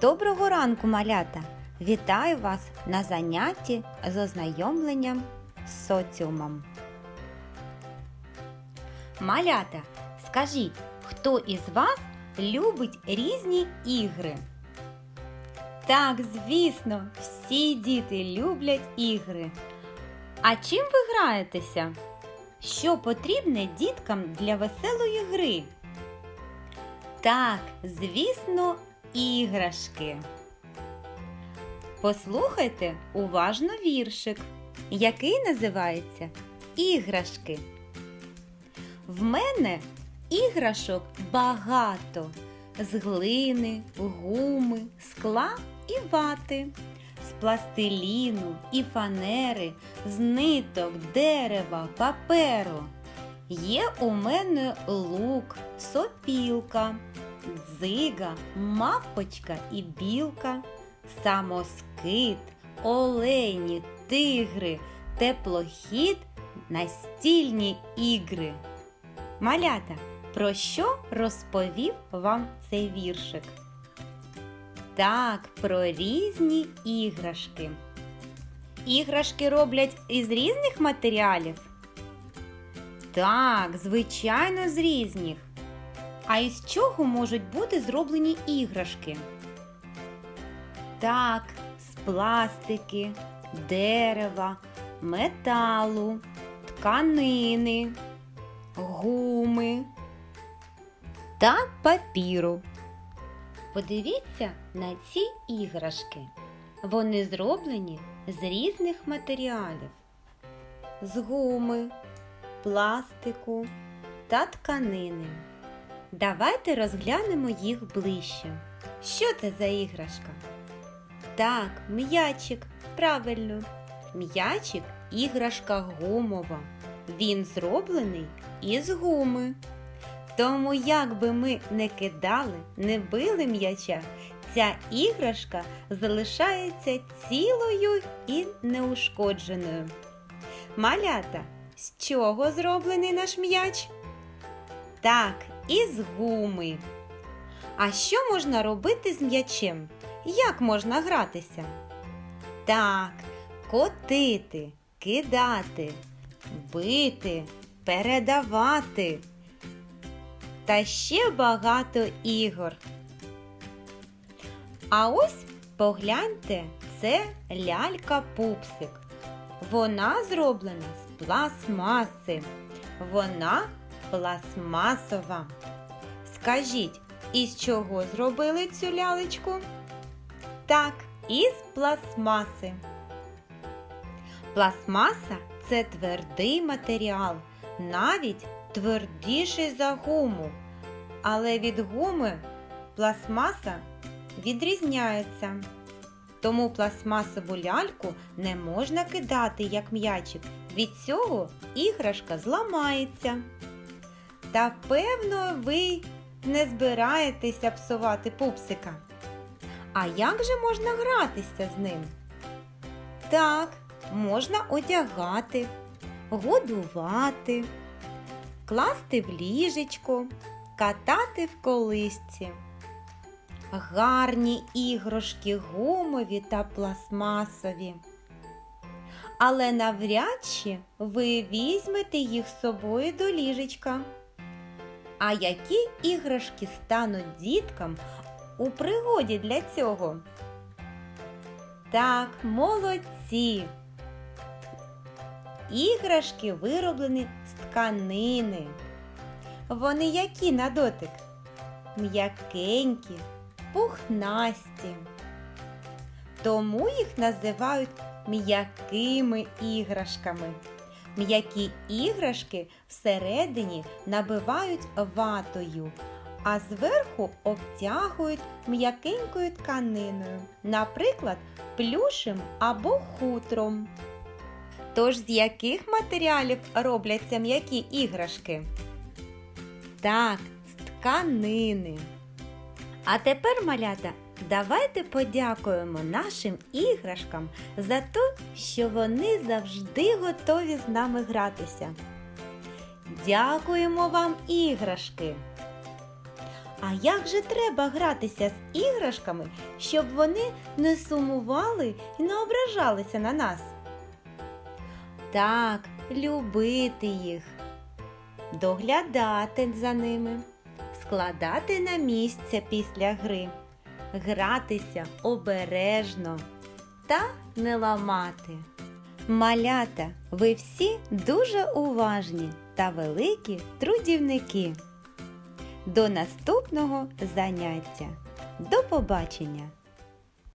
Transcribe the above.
Доброго ранку, малята! Вітаю вас на занятті з ознайомленням з соціумом. Малята, скажіть, хто із вас любить різні ігри? Так, звісно, всі діти люблять ігри. А чим ви граєтеся? Що потрібне діткам для веселої гри? Так, звісно, іграшки. Послухайте уважно віршик, який називається Іграшки. В мене іграшок багато з глини, гуми, скла і вати, пластиліну і фанери, з ниток, дерева, паперу. Є у мене лук, сопілка, дзига, мавпочка і білка, самоскид, олені, тигри, теплохід, настільні ігри. Малята, про що розповів вам цей віршик? Так, про різні іграшки. Іграшки роблять із різних матеріалів? Так, звичайно, з різних. А із чого можуть бути зроблені іграшки? Так, з пластики, дерева, металу, тканини, гуми та папіру. Подивіться на ці іграшки. Вони зроблені з різних матеріалів, з гуми, пластику та тканини. Давайте розглянемо їх ближче. Що це за іграшка? Так, м'ячик, правильно. М'ячик іграшка гумова. Він зроблений із гуми. Тому, як би ми не кидали, не били м'яча, ця іграшка залишається цілою і неушкодженою. Малята, з чого зроблений наш м'яч? Так, із гуми. А що можна робити з м'ячем? Як можна гратися? Так, котити, кидати, бити, передавати. Та ще багато ігор. А ось погляньте, це лялька-пупсик. Вона зроблена з пластмаси. Вона пластмасова. Скажіть, із чого зробили цю лялечку? Так, із пластмаси. Пластмаса це твердий матеріал, навіть твердіший за гуму. Але від гуми пластмаса відрізняється. Тому пластмасову ляльку не можна кидати як м'ячик. Від цього іграшка зламається. Та певно, ви не збираєтеся псувати пупсика. А як же можна гратися з ним? Так, можна одягати, годувати, класти в ліжечко, катати в колисці. Гарні іграшки гумові та пластмасові. Але навряд чи ви візьмете їх з собою до ліжечка. А які іграшки стануть діткам у пригоді для цього? Так, молодці. Іграшки вироблені з тканини. Вони які на дотик? М'якенькі, пухнасті. Тому їх називають м'якими іграшками. М'які іграшки всередині набивають ватою, а зверху обтягують м'якенькою тканиною, наприклад, плюшем або хутром. Тож з яких матеріалів робляться м'які іграшки? Так, з тканини. А тепер, малята, Давайте подякуємо нашим іграшкам за те, що вони завжди готові з нами гратися. Дякуємо вам, іграшки! А як же треба гратися з іграшками, щоб вони не сумували і не ображалися на нас? Так, любити їх, доглядати за ними, складати на місце після гри, гратися обережно та не ламати. Малята, ви всі дуже уважні та великі трудівники. До наступного заняття. До побачення!